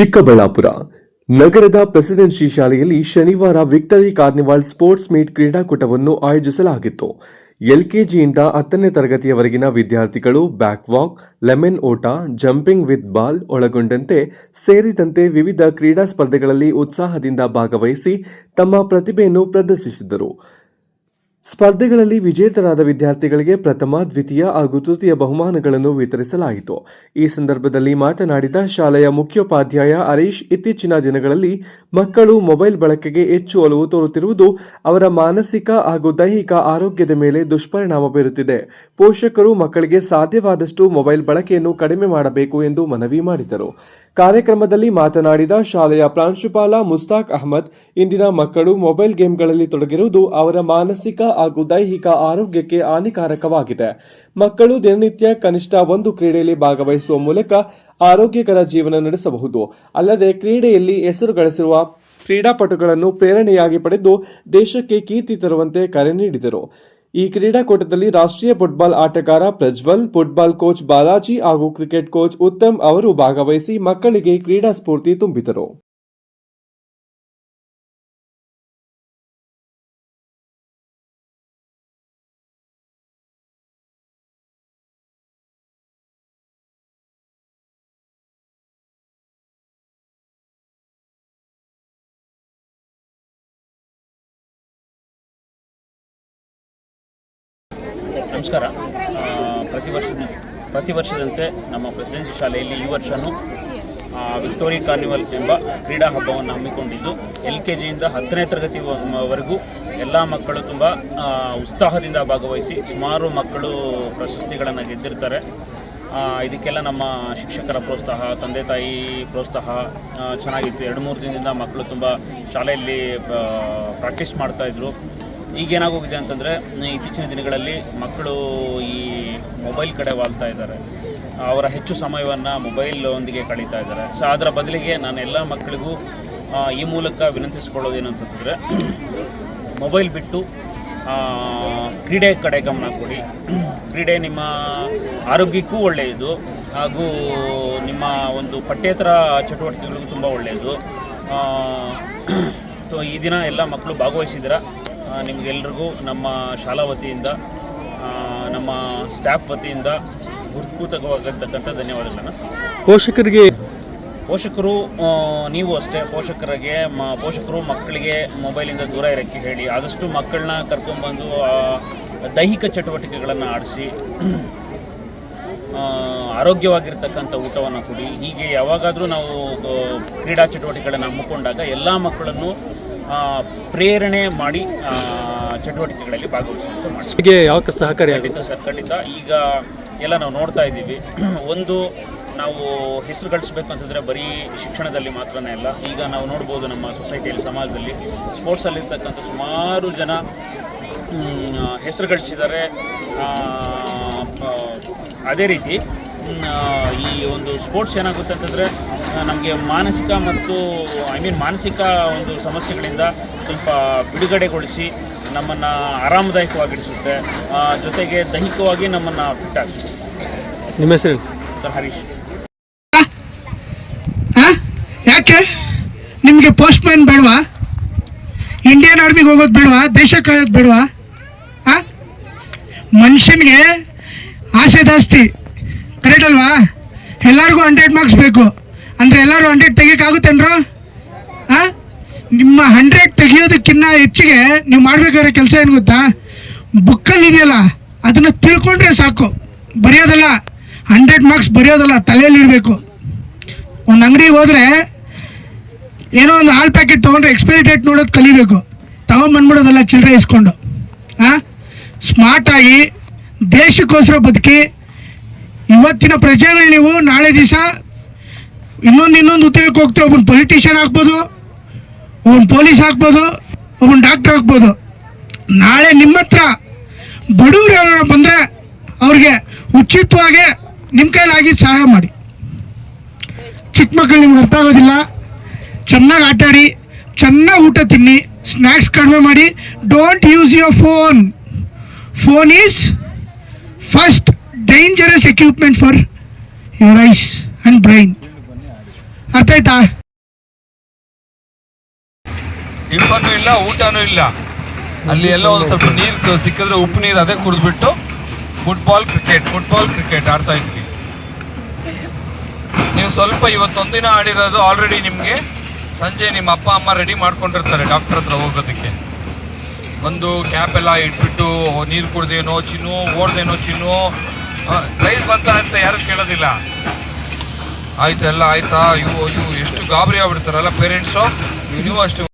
ಚಿಕ್ಕಬಳ್ಳಾಪುರ. ನಗರದ ಪ್ರೆಸಿಡೆನ್ಸಿ ಶಾಲೆಯಲ್ಲಿ ಶನಿವಾರ ವಿಕ್ಟರಿ ಕಾರ್ನಿವಾಲ್ ಸ್ಪೋರ್ಟ್ಸ್ ಮೀಟ್ ಕ್ರೀಡಾಕೂಟವನ್ನು ಆಯೋಜಿಸಲಾಗಿತ್ತು. ಎಲ್ಕೆಜಿಯಿಂದ ಹತ್ತನೇ ತರಗತಿಯವರೆಗಿನ ವಿದ್ಯಾರ್ಥಿಗಳು ಬ್ಯಾಕ್ ವಾಕ್, ಲೆಮನ್ ಓಟ, ಜಂಪಿಂಗ್ ವಿತ್ ಬಾಲ್ ಒಳಗೊಂಡಂತೆ ಸೇರಿದಂತೆ ವಿವಿಧ ಕ್ರೀಡಾ ಸ್ಪರ್ಧೆಗಳಲ್ಲಿ ಉತ್ಸಾಹದಿಂದ ಭಾಗವಹಿಸಿ ತಮ್ಮ ಪ್ರತಿಭೆಯನ್ನು ಪ್ರದರ್ಶಿಸಿದರು. ಸ್ಪರ್ಧೆಗಳಲ್ಲಿ ವಿಜೇತರಾದ ವಿದ್ಯಾರ್ಥಿಗಳಿಗೆ ಪ್ರಥಮ, ದ್ವಿತೀಯ ಹಾಗೂ ತೃತೀಯ ಬಹುಮಾನಗಳನ್ನು ವಿತರಿಸಲಾಯಿತು. ಈ ಸಂದರ್ಭದಲ್ಲಿ ಮಾತನಾಡಿದ ಶಾಲೆಯ ಮುಖ್ಯೋಪಾಧ್ಯಾಯ ಹರೀಶ್, ಇತ್ತೀಚಿನ ದಿನಗಳಲ್ಲಿ ಮಕ್ಕಳು ಮೊಬೈಲ್ ಬಳಕೆಗೆ ಹೆಚ್ಚು ಒಲವು ತೋರುತ್ತಿರುವುದು ಅವರ ಮಾನಸಿಕ ಹಾಗೂ ದೈಹಿಕ ಆರೋಗ್ಯದ ಮೇಲೆ ದುಷ್ಪರಿಣಾಮ ಬೀರುತ್ತಿದೆ. ಪೋಷಕರು ಮಕ್ಕಳಿಗೆ ಸಾಧ್ಯವಾದಷ್ಟು ಮೊಬೈಲ್ ಬಳಕೆಯನ್ನು ಕಡಿಮೆ ಮಾಡಬೇಕು ಎಂದು ಮನವಿ ಮಾಡಿದರು. ಕಾರ್ಯಕ್ರಮದಲ್ಲಿ ಮಾತನಾಡಿದ ಶಾಲೆಯ ಪ್ರಾಂಶುಪಾಲ ಮುಸ್ತಾಕ್ ಅಹಮದ್, ಇಂದಿನ ಮಕ್ಕಳು ಮೊಬೈಲ್ ಗೇಮ್ಗಳಲ್ಲಿ ತೊಡಗಿರುವುದು ಅವರ ಮಾನಸಿಕ ಹಾಗೂ ದೈಹಿಕ ಆರೋಗ್ಯಕ್ಕೆ ಹಾನಿಕಾರಕವಾಗಿದೆ. ಮಕ್ಕಳು ದಿನನಿತ್ಯ ಕನಿಷ್ಠ ಒಂದು ಕ್ರೀಡೆಯಲ್ಲಿ ಭಾಗವಹಿಸುವ ಮೂಲಕ ಆರೋಗ್ಯಕರ ಜೀವನ ನಡೆಸಬಹುದು. ಅಲ್ಲದೆ ಕ್ರೀಡೆಯಲ್ಲಿ ಹೆಸರು ಗಳಿಸಿರುವ ಕ್ರೀಡಾಪಟುಗಳನ್ನು ಪ್ರೇರಣೆಯಾಗಿ ಪಡೆದು ದೇಶಕ್ಕೆ ಕೀರ್ತಿ ತರುವಂತೆ ಕರೆ ನೀಡಿದರು. ಈ ಕ್ರೀಡಾಕೂಟದಲ್ಲಿ ರಾಷ್ಟ್ರೀಯ ಫುಟ್ಬಾಲ್ ಆಟಗಾರ ಪ್ರಜ್ವಲ್, ಫುಟ್ಬಾಲ್ ಕೋಚ್ ಬಾಲಾಜಿ ಹಾಗೂ ಕ್ರಿಕೆಟ್ ಕೋಚ್ ಉತ್ತಮ್ ಅವರು ಭಾಗವಹಿಸಿ ಮಕ್ಕಳಿಗೆ ಕ್ರೀಡಾ ಸ್ಫೂರ್ತಿ ತುಂಬಿದರು. ನಮಸ್ಕಾರ. ಪ್ರತಿ ವರ್ಷ ಪ್ರತಿ ವರ್ಷದಂತೆ ನಮ್ಮ ಪ್ರೆಸಿಡೆನ್ಸಿ ಶಾಲೆಯಲ್ಲಿ ಈ ವರ್ಷವೂ ವಿಕ್ಟೋರಿ ಕಾರ್ನಿವಲ್ ಎಂಬ ಕ್ರೀಡಾ ಹಬ್ಬವನ್ನು ಹಮ್ಮಿಕೊಂಡಿದ್ದು, ಎಲ್ ಕೆ ಜಿಯಿಂದ ಹತ್ತನೇ ತರಗತಿವರೆಗೂ ಎಲ್ಲ ಮಕ್ಕಳು ತುಂಬ ಉತ್ಸಾಹದಿಂದ ಭಾಗವಹಿಸಿ ಸುಮಾರು ಮಕ್ಕಳು ಪ್ರಶಸ್ತಿಗಳನ್ನು ಗೆದ್ದಿರ್ತಾರೆ. ಇದಕ್ಕೆಲ್ಲ ನಮ್ಮ ಶಿಕ್ಷಕರ ಪ್ರೋತ್ಸಾಹ, ತಂದೆ ತಾಯಿ ಪ್ರೋತ್ಸಾಹ ಚೆನ್ನಾಗಿತ್ತು. ಎರಡು ಮೂರು ದಿನದಿಂದ ಮಕ್ಕಳು ತುಂಬ ಶಾಲೆಯಲ್ಲಿ ಪ್ರಾಕ್ಟೀಸ್ ಮಾಡ್ತಾಯಿದ್ರು ಈಗೇನಾಗೋಗಿದೆ ಅಂತಂದರೆ ಇತ್ತೀಚಿನ ದಿನಗಳಲ್ಲಿ ಮಕ್ಕಳು ಈ ಮೊಬೈಲ್ ಕಡೆ ವಾಲ್ತಾ ಇದ್ದಾರೆ. ಅವರ ಹೆಚ್ಚು ಸಮಯವನ್ನು ಮೊಬೈಲ್ ಒಂದಿಗೆ ಕಳೀತಾ ಇದ್ದಾರೆ. ಸೊ ಅದರ ಬದಲಿಗೆ ನಾನು ಎಲ್ಲ ಮಕ್ಕಳಿಗೂ ಈ ಮೂಲಕ ವಿನಂತಿಸ್ಕೊಳ್ಳೋದೇನು ಅಂತಂದರೆ ಮೊಬೈಲ್ ಬಿಟ್ಟು ಕ್ರೀಡೆ ಕಡೆ ಗಮನ ಕೊಡಿ. ಕ್ರೀಡೆ ನಿಮ್ಮ ಆರೋಗ್ಯಕ್ಕೂ ಒಳ್ಳೆಯದು ಹಾಗೂ ನಿಮ್ಮ ಒಂದು ಪಠ್ಯೇತರ ಚಟುವಟಿಕೆಗಳಿಗೂ ತುಂಬ ಒಳ್ಳೆಯದು. ಸೊ ಈ ದಿನ ಎಲ್ಲ ಮಕ್ಕಳು ಭಾಗವಹಿಸಿದ್ದೀರ? ಆ, ನಿಮಗೆಲ್ರಿಗೂ ನಮ್ಮ ಶಾಲಾ ವತಿಯಿಂದ ನಮ್ಮ ಸ್ಟಾಫ್ ವತಿಯಿಂದ ಹೃತ್ಪೂರ್ವಕವಾಗಿರ್ತಕ್ಕಂಥ ಧನ್ಯವಾದಗಳನ್ನು ಪೋಷಕರಿಗೆ ಪೋಷಕರು ನೀವು ಅಷ್ಟೇ ಪೋಷಕರಿಗೆ ಮ ಪೋಷಕರು ಮಕ್ಕಳಿಗೆ ಮೊಬೈಲಿಂದ ದೂರ ಇರೋಕ್ಕೆ ಹೇಳಿ ಆದಷ್ಟು ಮಕ್ಕಳನ್ನ ಕರ್ಕೊಂಡ್ಬಂದು ಆ, ದೈಹಿಕ ಚಟುವಟಿಕೆಗಳನ್ನು ಆಡಿಸಿ ಆರೋಗ್ಯವಾಗಿರ್ತಕ್ಕಂಥ ಊಟವನ್ನು ಕೊಡಿ ಹೀಗೆ ಯಾವಾಗಾದರೂ ನಾವು ಕ್ರೀಡಾ ಚಟುವಟಿಕೆಗಳನ್ನು ಹಮ್ಮಿಕೊಂಡಾಗ ಎಲ್ಲ ಮಕ್ಕಳನ್ನು ಪ್ರೇರಣೆ ಮಾಡಿ ಚಟುವಟಿಕೆಗಳಲ್ಲಿ ಭಾಗವಹಿಸುವಂತೆ ಮಾಡಿ ಯಾವ ಸಹಕಾರಿಯಾಗಿತ್ತು ಸರ್ ಖಂಡಿತ. ಈಗ ಎಲ್ಲ ನಾವು ನೋಡ್ತಾ ಇದ್ದೀವಿ. ಒಂದು ನಾವು ಹೆಸರು ಗಳಿಸ್ಬೇಕು ಅಂತಂದರೆ ಬರೀ ಶಿಕ್ಷಣದಲ್ಲಿ ಮಾತ್ರನೇ ಅಲ್ಲ ಈಗ ನಾವು ನೋಡ್ಬೋದು ನಮ್ಮ ಸೊಸೈಟಿಯಲ್ಲಿ ಸಮಾಜದಲ್ಲಿ ಸ್ಪೋರ್ಟ್ಸಲ್ಲಿರ್ತಕ್ಕಂಥ ಸುಮಾರು ಜನ ಹೆಸರು ಗಳಿಸಿದ್ದಾರೆ ಅದೇ ರೀತಿ ಈ ಒಂದು ಸ್ಪೋರ್ಟ್ಸ್ ಏನಾಗುತ್ತೆ ಅಂತಂದರೆ ನಮಗೆ ಮಾನಸಿಕ ಮತ್ತು ಐ ಮೀನ್ ಮಾನಸಿಕ ಒಂದು ಸಮಸ್ಯೆಗಳಿಂದ ಸ್ವಲ್ಪ ಬಿಡುಗಡೆಗೊಳಿಸಿ ನಮ್ಮನ್ನು ಆರಾಮದಾಯಕವಾಗಿಡಿಸುತ್ತೆ. ಆ, ಜೊತೆಗೆ ದೈಹಿಕವಾಗಿ ನಮ್ಮನ್ನು ಫಿಟ್ ಆಗಿಸುತ್ತೆ. ನಿಮ್ಮ ಹೆಸರು ಸರ್ ಹರೀಶ್? ಯಾಕೆ? ನಿಮಗೆ ಪೋಸ್ಟ್ ಮ್ಯಾನ್ ಬೇಡವಾ ಇಂಡಿಯನ್ ಆರ್ಮಿಗೆ ಹೋಗೋದು ಬೇಡವಾ? ದೇಶ ಕಾಯೋದು ಬೇಡವಾ? ಮನುಷ್ಯನಿಗೆ ಆಸೆ ಜಾಸ್ತಿ. ಕರೆಕ್ಟ್ ಅಲ್ವಾ? ಎಲ್ಲರಿಗೂ ಹಂಡ್ರೆಡ್ ಮಾರ್ಕ್ಸ್ ಬೇಕು. ಅಂದರೆ ಎಲ್ಲರೂ ಹಂಡ್ರೆಡ್ ತೆಗಿಯೋಕ್ಕಾಗುತ್ತೇನ್ರು? ಆ? ನಿಮ್ಮ ಹಂಡ್ರೆಡ್ ತೆಗಿಯೋದಕ್ಕಿಂತ ಹೆಚ್ಚಿಗೆ ನೀವು ಮಾಡ್ಬೇಕಾದ್ರೆ ಕೆಲಸ ಏನು ಗೊತ್ತಾ? ಬುಕ್ಕಲ್ಲಿ ಇದೆಯಲ್ಲ, ಅದನ್ನು ತಿಳ್ಕೊಂಡ್ರೆ ಸಾಕು. ಬರೆಯೋದಲ್ಲ. ಹಂಡ್ರೆಡ್ ಮಾರ್ಕ್ಸ್ ಬರೆಯೋದಲ್ಲ ತಲೆಯಲ್ಲಿರಬೇಕು ಒಂದು ಅಂಗಡಿಗೆ ಹೋದ್ರೆ ಏನೋ ಒಂದು ಹಾಲು ಪ್ಯಾಕೆಟ್ ತೊಗೊಂಡ್ರೆ ಎಕ್ಸ್ಪೈರಿ ಡೇಟ್ ನೋಡೋದು ಕಲಿಬೇಕು. ತಗೊಂಬಂದ್ಬಿಡೋದಲ್ಲ ಚಿಲ್ಲರೆ ಇಸ್ಕೊಂಡು. ಹಾಂ ಸ್ಮಾರ್ಟಾಗಿ ದೇಶಕ್ಕೋಸ್ಕರ ಬದುಕಿ, ಇವತ್ತಿನ ಪ್ರಜೆಗಳು ನೀವು ನಾಳೆ ದಿವಸ ಇನ್ನೊಂದು ಇನ್ನೊಂದು ಉದ್ಯೋಗಕ್ಕೆ ಹೋಗ್ತೀವಿ ಒಬ್ಬನ ಪೊಲಿಟಿಷಿಯನ್ ಆಗ್ಬೋದು, ಒಬ್ಬನ ಪೊಲೀಸ್ ಆಗ್ಬೋದು, ಒಬ್ಬನ ಡಾಕ್ಟರ್ ಆಗ್ಬೋದು. ನಾಳೆ ನಿಮ್ಮ ಹತ್ರ ಬಡವರು ಯಾರು ಬಂದರೆ ಅವ್ರಿಗೆ ಉಚಿತವಾಗಿ ನಿಮ್ಮ ಕೈಲಾಗಿ ಸಹಾಯ ಮಾಡಿ. ಚಿಕ್ಕ ಮಕ್ಕಳು ನಿಮ್ಗೆ ಅರ್ಥ ಆಗೋದಿಲ್ಲ. ಚೆನ್ನಾಗಿ ಆಟಾಡಿ, ಚೆನ್ನಾಗಿ ಊಟ ತಿನ್ನಿ ಸ್ನ್ಯಾಕ್ಸ್ ಕಡಿಮೆ ಮಾಡಿ. Don't use your phone phone is first dangerous equipment for your eyes and brain ಅರ್ಥ ಆಯ್ತಾ? ಟಿಫನ್ನು ಇಲ್ಲ, ಊಟನೂ ಇಲ್ಲ. ಅಲ್ಲಿ ಎಲ್ಲ ಒಂದು ಸ್ವಲ್ಪ ನೀರು ಸಿಕ್ಕಿದ್ರೆ ಉಪ್ಪು ನೀರು ಅದೇ ಕುಡಿದ್ಬಿಟ್ಟು ಫುಟ್ಬಾಲ್ ಕ್ರಿಕೆಟ್ ಫುಟ್ಬಾಲ್ ಕ್ರಿಕೆಟ್ ಆಡ್ತಾ ಇದ್ವಿ. ನೀವು ಸ್ವಲ್ಪ ಇವತ್ತೊಂದಿನ ಆಡಿರೋದು ಆಲ್ರೆಡಿ ನಿಮಗೆ ಸಂಜೆ ನಿಮ್ಮ ಅಪ್ಪ, ಅಮ್ಮ ರೆಡಿ ಮಾಡ್ಕೊಂಡಿರ್ತಾರೆ ಡಾಕ್ಟರ್ ಹತ್ರ ಹೋಗೋದಕ್ಕೆ. ಒಂದು ಕ್ಯಾಪ್ ಎಲ್ಲ ಇಟ್ಬಿಟ್ಟು ನೀರು ಕುಡ್ದೇನೋ ಚಿನ್ನು, ಓಡ್ದೇನೋ ಚಿನ್ನು ಪ್ರೈಸ್ ಬಂತ ಅಂತ ಯಾರು ಕೇಳೋದಿಲ್ಲ. ಆಯ್ತು ಎಲ್ಲ ಆಯ್ತಾ? ಇವು ಇವು ಎಷ್ಟು ಗಾಬರಿ ಆಗ್ಬಿಡ್ತಾರಲ್ಲ ಪೇರೆಂಟ್ಸು ನೀವು ಅಷ್ಟು